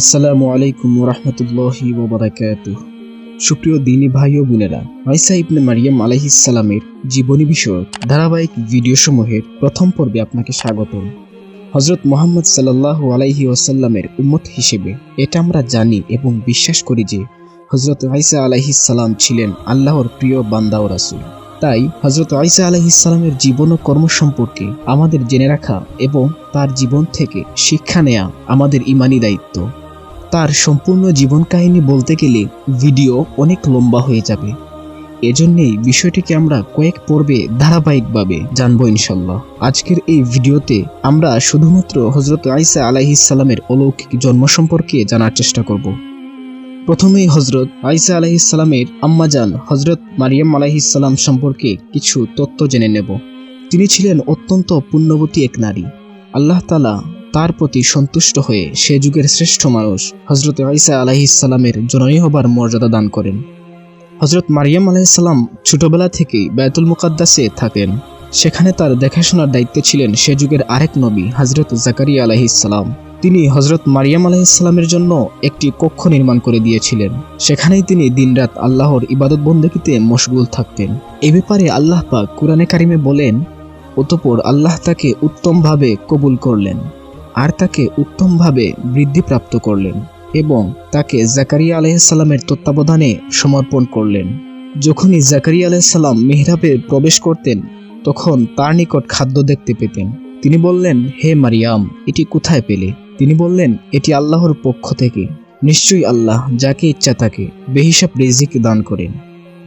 আসসালামু আলাইকুম রহমতুল্লাহি ওবরাকাত সুপ্রিয় দিনী ভাই ও বোনেরা আইসা ইবনে মারিয়াম আলাইহিসালামের জীবনী বিষয়ক ধারাবাহিক ভিডিও সমূহের প্রথম পর্বে আপনাকে স্বাগত হজরত মোহাম্মদ সাল্লাল্লাহু আলাইহি ওয়াসাল্লামের উম্মত হিসেবে এটা আমরা জানি এবং বিশ্বাস করি যে হজরত আইসা আলাইহিসাল্লাম ছিলেন আল্লাহর প্রিয় বান্দা ও রাসূল। তাই হজরত আইসা আলাইহিসাল্লামের জীবন ও কর্ম সম্পর্কে আমাদের জেনে রাখা এবং তার জীবন থেকে শিক্ষা নেয়া আমাদের ইমানি দায়িত্ব। তার সম্পূর্ণ জীবন কাহিনী বলতে গেলে ভিডিও অনেক লম্বা হয়ে যাবে। এজন্যেই বিষয়টিকে আমরা কয়েক পর্বে ধারাবাহিকভাবে জানব ইনশাল্লাহ। আজকের এই ভিডিওতে আমরা শুধুমাত্র হজরত আইসা আলাইহিসাল্লামের অলৌকিক জন্ম সম্পর্কে জানার চেষ্টা করব। প্রথমেই হজরত আইসা আলাইহিসাল্লামের আম্মাজান হজরত মারিয়াম আলাইহিসাল্লাম সম্পর্কে কিছু তথ্য জেনে নেব। তিনি ছিলেন অত্যন্ত পুণ্যবতী এক নারী। আল্লাহ তালা তার প্রতি সন্তুষ্ট হয়ে সে যুগের শ্রেষ্ঠ মানুষ হজরত আইসা আলাহিসাল্লামের জননী হবার মর্যাদা দান করেন। হজরত মারিয়াম আলাইসাল্লাম ছোটবেলা থেকেই বায়তুল মুকাদ্দাসে থাকেন। সেখানে তার দেখাশোনার দায়িত্বে ছিলেন সে যুগের আরেক নবী হজরত জাকারিয়া আলাহিসাল্লাম তিনি হজরত মারিয়াম আলাইসাল্লামের জন্য একটি কক্ষ নির্মাণ করে দিয়েছিলেন। সেখানেই তিনি দিনরাত আল্লাহর ইবাদত বন্দেকিতে মশগুল থাকতেন। এ ব্যাপারে আল্লাহ পাক কুরআনে কারিমে বলেন, অতপর আল্লাহ তাকে উত্তমভাবে কবুল করলেন। আর তাকে উত্তমভাবে বৃদ্ধিপ্রাপ্ত করলেন এবং তাকে জাকারিয়া আলাইসাল্লামের তত্ত্বাবধানে সমর্পণ করলেন। যখনই জাকারিয়া আলাইসাল্লাম মেহরাবে প্রবেশ করতেন, তখন তার নিকট খাদ্য দেখতে পেতেন। তিনি বললেন, হে মারিয়াম, এটি কোথায় পেলে? তিনি বললেন, এটি আল্লাহর পক্ষ থেকে। নিশ্চয়ই আল্লাহ যাকে ইচ্ছা তাকে বেহিসাব রেজিক দান করেন।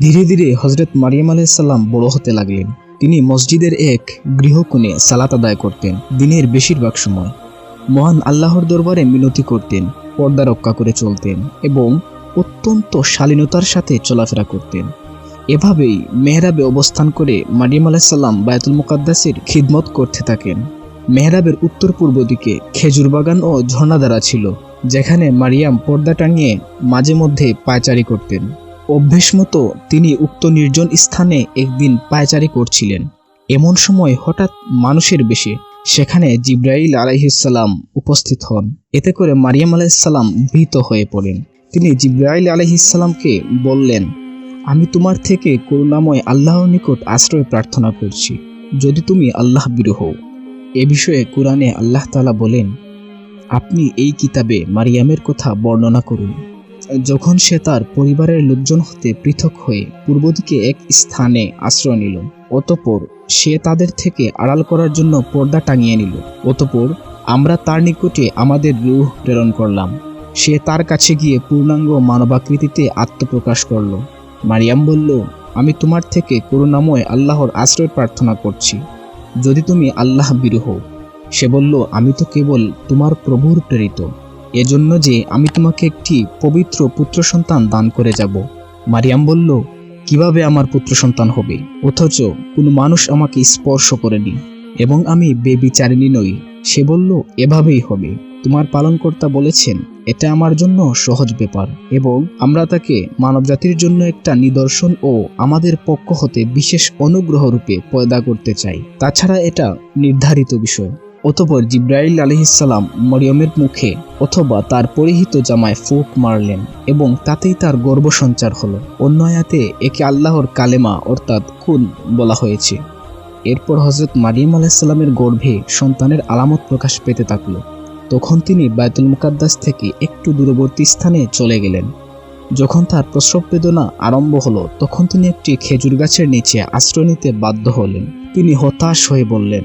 ধীরে ধীরে হজরত মারিয়াম আলাইসাল্লাম বড় হতে লাগলেন। তিনি মসজিদের এক গৃহকোণে সালাত আদায় করতেন দিনের বেশিরভাগ সময়। মহান আল্লাহর দরবারে মিনতি করতেন, পর্দা রক্ষা করে চলতেন এবং অত্যন্ত শালীনতার সাথে চলাফেরা করতেন। এভাবেই মেহরাবে অবস্থান করে মারিয়াম আলাহিসাল্লাম বায়তুল মুকাদ্দাসের খিদমত করতে থাকেন। মেহরাবের উত্তর পূর্ব দিকে খেজুর বাগান ও ঝর্ণাধারা ছিল, যেখানে মারিয়াম পর্দা টাঙিয়ে মাঝে মধ্যে পায়চারি করতেন। অভ্যেস মতো তিনি উক্ত নির্জন স্থানে একদিন পায়চারি করছিলেন। এমন সময় হঠাৎ মানুষের বেশে সেখানে জিব্রাইল আলাইহিসাল্লাম উপস্থিত হন। এতে করে মারিয়াম আলাইসাল্লাম ভীত হয়ে পড়েন। তিনি জিব্রাইল আলাইহিসাল্লামকে বললেন, আমি তোমার থেকে করুণাময় আল্লাহর নিকট আশ্রয় প্রার্থনা করছি। যদি তুমি আল্লাহ বিরহ এ বিষয়ে কোরআনে আল্লাহ তালা বলেন, আপনি এই কিতাবে মারিয়ামের কথা বর্ণনা করুন। যখন সে তার পরিবারের লোকজন হতে পৃথক হয়ে পূর্ব দিকে এক স্থানে আশ্রয় নিল, অতপর সে তাদের থেকে আড়াল করার জন্য পর্দা টাঙিয়ে নিল। অতপর আমরা তার নিকটে আমাদের রূহ প্রেরণ করলাম। সে তার কাছে গিয়ে পূর্ণাঙ্গ মানবাকৃতিতে আত্মপ্রকাশ করল। মারিয়াম বলল, আমি তোমার থেকে করুণাময় আল্লাহর আশ্রয় প্রার্থনা করছি। যদি তুমি আল্লাহ বিরহ, সে বলল, আমি তো কেবল তোমার প্রভুর প্রেরিত। এজন্য যে আমি তোমাকে একটি পবিত্র পুত্র সন্তান দান করে যাব। মারিয়াম বলল কীভাবে আমার পুত্র সন্তান হবে? অথচ কোনো মানুষ আমাকে স্পর্শ করেনি এবং আমি বেবিচারিণী নই। সে বলল, এভাবেই হবে। তোমার পালনকর্তা বলেছেন, এটা আমার জন্য সহজ ব্যাপার এবং আমরা তাকে মানবজাতির জন্য একটা নিদর্শন ও আমাদের পক্ষ হতে বিশেষ অনুগ্রহ রূপে পয়দা করতে চাই। তাছাড়া এটা নির্ধারিত বিষয়। অতপর জিব্রাইল আলহিসাল্লাম মরিয়মের মুখে অথবা তার পরিহিত জামায় ফুক মারলেন এবং তাতেই তার গর্ব সঞ্চার হলো। অন্য আয়াতে একে আল্লাহর কালেমা অর্থাৎ খুন বলা হয়েছে। এরপর হজরত মারিয়াম আলাহিসাল্লামের গর্ভে সন্তানের আলামত প্রকাশ পেতে থাকল। তখন তিনি বায়তুল মুকাদ্দাস থেকে একটু দূরবর্তী স্থানে চলে গেলেন। যখন তার প্রসব বেদনা আরম্ভ হলো, তখন তিনি একটি খেজুর গাছের নিচে আশ্রয় নিতে বাধ্য হলেন। তিনি হতাশ হয়ে বললেন,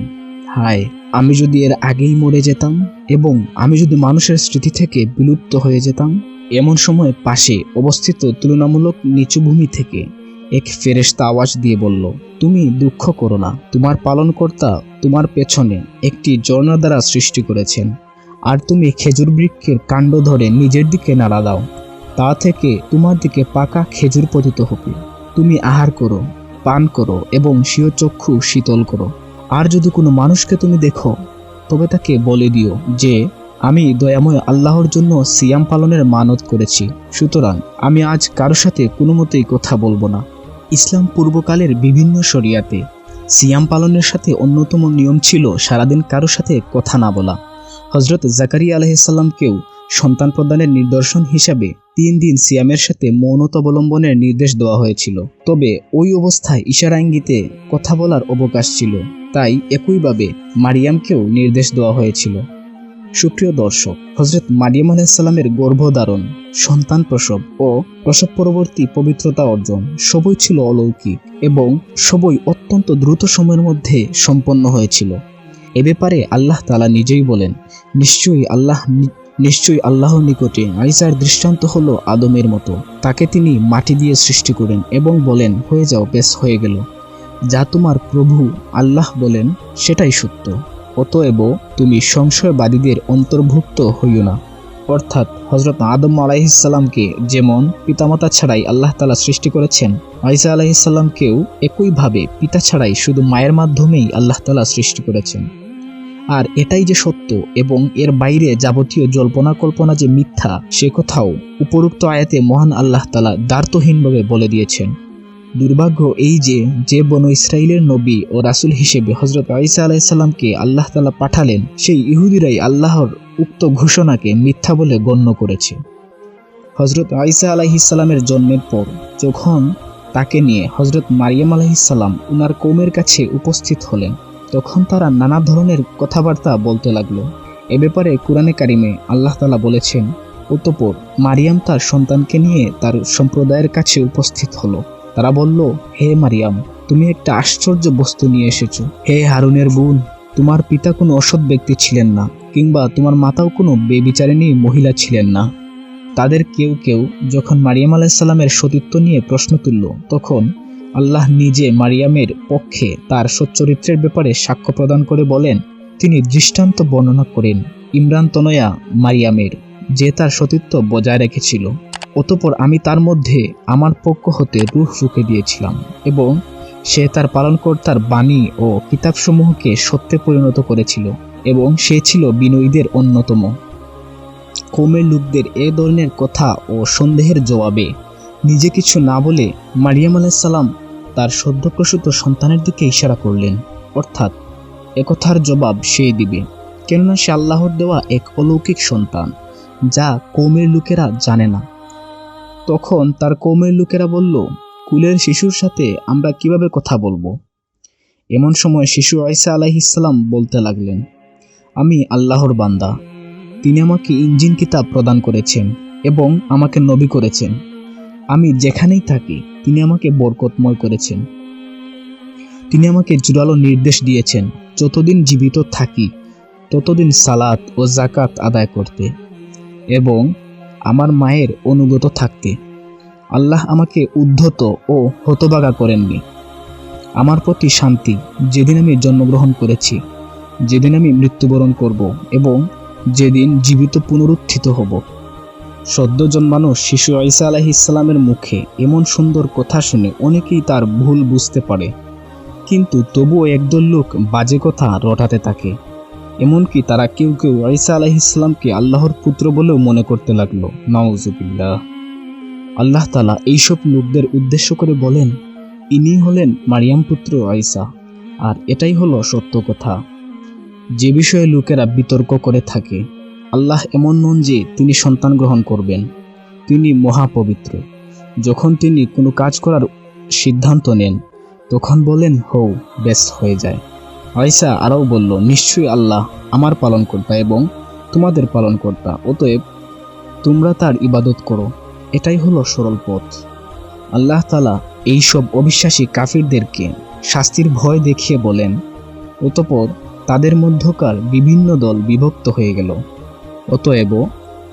হায় আমি যদি এর আগেই মরে যেতাম এবং আমি যদি মানুষের স্মৃতি থেকে বিলুপ্ত হয়ে যেতাম, এমন সময় পাশে অবস্থিত তুলনামূলক নিচু ভূমি থেকে এক ফেরেশতা আওয়াজ দিয়ে বলল, তুমি দুঃখ করো না। তোমার পালনকর্তা তোমার পেছনে একটি ঝর্ণা দ্বারা সৃষ্টি করেছেন। আর তুমি খেজুর বৃক্ষের কাণ্ড ধরে নিজের দিকে নাড়া দাও। তা থেকে তোমার দিকে পাকা খেজুর পতিত হবে তুমি আহার করো, পান করো এবং স্বীয় চক্ষু শীতল করো। আর যদি কোনো মানুষকে তুমি দেখো, তবে তাকে বলে দিও যে, আমি দয়াময় আল্লাহর জন্য সিয়াম পালনের মানত করেছি। সুতরাং আমি আজ কারও সাথে কোনো মতেই কথা বলব না। ইসলাম পূর্বকালের বিভিন্ন শরিয়াতে সিয়াম পালনের সাথে অন্যতম নিয়ম ছিল সারাদিন কারও সাথে কথা না বলা। হজরত জাকারিয়া আলহিসাল্লামকেও সন্তান প্রদানের নিদর্শন হিসাবে তিন দিন সিয়ামের সাথে মৌনত অবলম্বনের নির্দেশ দেওয়া হয়েছিল। তবে ওই অবস্থায় ইশারা ইঙ্গিতে কথা বলার অবকাশ ছিল। তাই একইভাবে মারিয়ামকেও নির্দেশ দেওয়া হয়েছিল। সুপ্রিয় দর্শক হজরত মারিয়াম আলাইসাল্লামের গর্ভধারণ, সন্তান প্রসব ও প্রসব পরবর্তী পবিত্রতা অর্জন সবই ছিল অলৌকিক এবং সবই অত্যন্ত দ্রুত সময়ের মধ্যে সম্পন্ন হয়েছিল। এ ব্যাপারে আল্লাহ তালা নিজেই বলেন, নিশ্চয়ই আল্লাহ নিশ্চয়ই আল্লাহর নিকটে আইসার দৃষ্টান্ত হলো আদমের মতো। তাকে তিনি মাটি দিয়ে সৃষ্টি করেন এবং বলেন, হয়ে যাও বেশ হয়ে গেল। যা তোমার প্রভু আল্লাহ বলেন, সেটাই সত্য। অতএব তুমি সংশয়বাদীদের অন্তর্ভুক্ত হইও না। অর্থাৎ হজরত আদম আলাইহিসাল্লামকে যেমন পিতামাতা ছাড়াই আল্লাহ তালা সৃষ্টি করেছেন আইসা আলাইহিসাল্লামকেও একইভাবে পিতা ছাড়াই শুধু মায়ের মাধ্যমেই আল্লাহ তালা সৃষ্টি করেছেন। আর এটাই যে সত্য এবং এর বাইরে যাবতীয় জল্পনা কল্পনা যে মিথ্যা, সে কথাও উপরোক্ত আয়াতে মহান আল্লাহ তালা দ্বার্থহীনভাবে বলে দিয়েছেন। দুর্ভাগ্য এই যে যে বন ইসরায়েলের নবী ও রাসূল হিসেবে হজরত আইসা আলাইসাল্লামকে আল্লাহ তালা পাঠালেন, সেই ইহুদিরাই আল্লাহর উক্ত ঘোষণাকে মিথ্যা বলে গণ্য করেছে। হজরত আইসা আলাইহিসাল্লামের জন্মের পর যখন তাকে নিয়ে হজরত মারিয়াম আলাইহিসাল্লাম উনার কৌমের কাছে উপস্থিত হলেন, তখন তারা নানা ধরনের কথাবার্তা বলতে লাগল। এ ব্যাপারে কোরআনে কারিমে আল্লাহ তালা বলেছেন, অতপর মারিয়াম তার সন্তানকে নিয়ে তার সম্প্রদায়ের কাছে উপস্থিত হলো। তারা বলল, হে মারিয়াম, তুমি একটা আশ্চর্য বস্তু নিয়ে এসেছ। হে হারুনের বোন, তোমার পিতা কোনো অসৎ ব্যক্তি ছিলেন না, কিংবা তোমার মাতাও কোনো বেবিচারিণী মহিলা ছিলেন না। তাদের কেউ কেউ যখন মারিয়াম আলাইসাল্লামের সতীত্ব নিয়ে প্রশ্ন তুলল, তখন আল্লাহ নিজে মারিয়ামের পক্ষে তার সচ্চরিত্রের ব্যাপারে সাক্ষ্য প্রদান করে বলেন, তিনি দৃষ্টান্ত বর্ণনা করেন, ইমরান তনয়া মারিয়ামের। যে তার সতীত্ব বজায় রেখেছিল, অতপর আমি তার মধ্যে আমার পক্ষ হতে রুহ ফুঁকে দিয়েছিলাম এবং সে তার পালনকর্তার বাণী ও কিতাবসমূহকে সত্যে পরিণত করেছিল এবং সে ছিল বিনয়ীদের অন্যতম। কৌমের লোকদের এ ধরনের কথা ও সন্দেহের জবাবে নিজে কিছু না বলে মারিয়াম আলাইসাল্লাম তার সদ্যপ্রসূত সন্তানের দিকে ইশারা করলেন, অর্থাৎ একথার জবাব সেই দিবে, কেননা সে আল্লাহর দেওয়া এক অলৌকিক সন্তান। যা কৌমের লোকেরা জানে না। তখন তার কৌমের লোকেরা বলল, কুলের শিশুর সাথে আমরা কীভাবে কথা বলব? এমন সময় শিশু আইসা আলাইহিসাল্লাম বলতে লাগলেন, আমি আল্লাহর বান্দা। তিনি আমাকে ইঞ্জিন কিতাব প্রদান করেছেন এবং আমাকে নবী করেছেন। আমি যেখানেই থাকি, তিনি আমাকে বরকতময় করেছেন। তিনি আমাকে জোরালো নির্দেশ দিয়েছেন, যতদিন জীবিত থাকি, ততদিন সালাত ও জাকাত আদায় করতে। এবং আমার মায়ের অনুগত থাকতে। আল্লাহ আমাকে উদ্ধত ও হতবাগা করেননি। আমার প্রতি শান্তি যেদিন আমি জন্মগ্রহণ করেছি, যেদিন আমি মৃত্যুবরণ করব এবং যেদিন জীবিত পুনরুত্থিত হব। সদ্য জন্মানো শিশু ঈসা আলাহি ইসলামের মুখে এমন সুন্দর কথা শুনে অনেকেই তার ভুল বুঝতে পারে। কিন্তু তবুও একদল লোক বাজে কথা রটাতে থাকে। এমনকি তারা কেউ কেউ ঈসা আলাহি ইসলামকে আল্লাহর পুত্র বলেও মনে করতে লাগল। নওজুবিল্লাহ আল্লাহ তালা এইসব লোকদের উদ্দেশ্য করে বলেন, ইনি হলেন মারিয়াম পুত্র আইসা আর এটাই হলো সত্য কথা। যে বিষয়ে লোকেরা বিতর্ক করে থাকে, আল্লাহ এমন নন যে তিনি সন্তান গ্রহণ করবেন। তিনি মহাপবিত্র। যখন তিনি কোনো কাজ করার সিদ্ধান্ত নেন, তখন বলেন হৌ বেশ হয়ে যায়। আয়সা আরও বলল, নিশ্চয়ই আল্লাহ আমার পালনকর্তা এবং তোমাদের পালনকর্তা, অতএব তোমরা তার ইবাদত করো। এটাই হলো সরল পথ। আল্লাহ তালা এইসব অবিশ্বাসী কাফিরদেরকে শাস্তির ভয় দেখিয়ে বলেন, অতপর তাদের মধ্যকার বিভিন্ন দল বিভক্ত হয়ে গেল। অতএব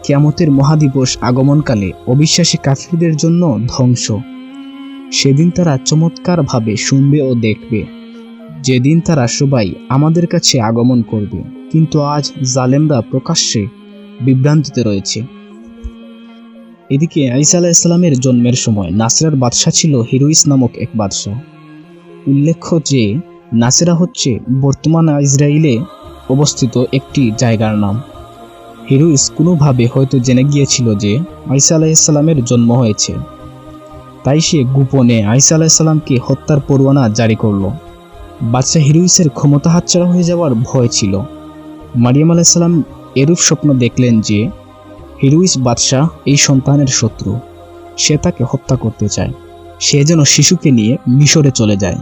কিয়ামতের মহাদিবস আগমনকালে অবিশ্বাসী কাফিরদের জন্য ধ্বংস। সেদিন তারা চমৎকারভাবে শুনবে ও দেখবে। যেদিন তারা সবাই আমাদের কাছে আগমন করবে, কিন্তু আজ জালেমরা প্রকাশ্যে বিভ্রান্তিতে রয়েছে। এদিকে আইসা আলাহ ইসলামের জন্মের সময় নাসরার বাদশাহ ছিল হিরোইস নামক এক বাদশাহ। উল্লেখ্য যে, নাসেরা হচ্ছে বর্তমান ইসরায়েলে অবস্থিত একটি জায়গার নাম। হিরুইস কোনোভাবে হয়তো জেনে গিয়েছিল যে আইসা আলাইসাল্লামের জন্ম হয়েছে। তাই সে গোপনে আইসা আলাইসাল্লামকে হত্যার পরোয়ানা জারি করল। বাচ্চা হিরুইসের ক্ষমতা হাতছাড়া হয়ে যাওয়ার ভয় ছিল। মারিয়াম আলাইসাল্লাম এরূপ স্বপ্ন দেখলেন যে, হিরুইস বাদশাহ এই সন্তানের শত্রু। সে তাকে হত্যা করতে চায়। সে যেন শিশুকে নিয়ে মিশরে চলে যায়।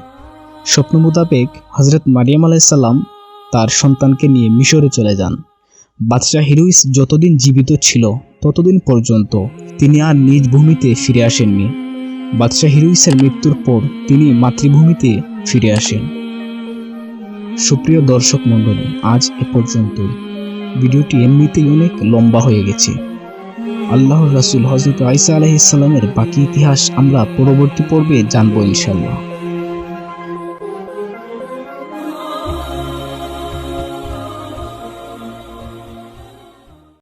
স্বপ্ন মোতাবেক হজরত মারিয়াম আলাইসাল্লাম তার সন্তানকে নিয়ে মিশরে চলে যান। বাদশাহ হিরুইস যতদিন জীবিত ছিল, ততদিন পর্যন্ত তিনি আর নিজ ভূমিতে ফিরে আসেননি। বাদশাহ হিরুইসের মৃত্যুর পর তিনি মাতৃভূমিতে ফিরে আসেন। সুপ্রিয় দর্শক মণ্ডলী, আজ এ পর্যন্ত ভিডিওটি এমনিতেই অনেক লম্বা হয়ে গেছে। আল্লাহর রাসুল হজরত আইসা আলহিসের বাকি ইতিহাস আমরা পরবর্তী পর্বে জানব ইনশাল্লাহ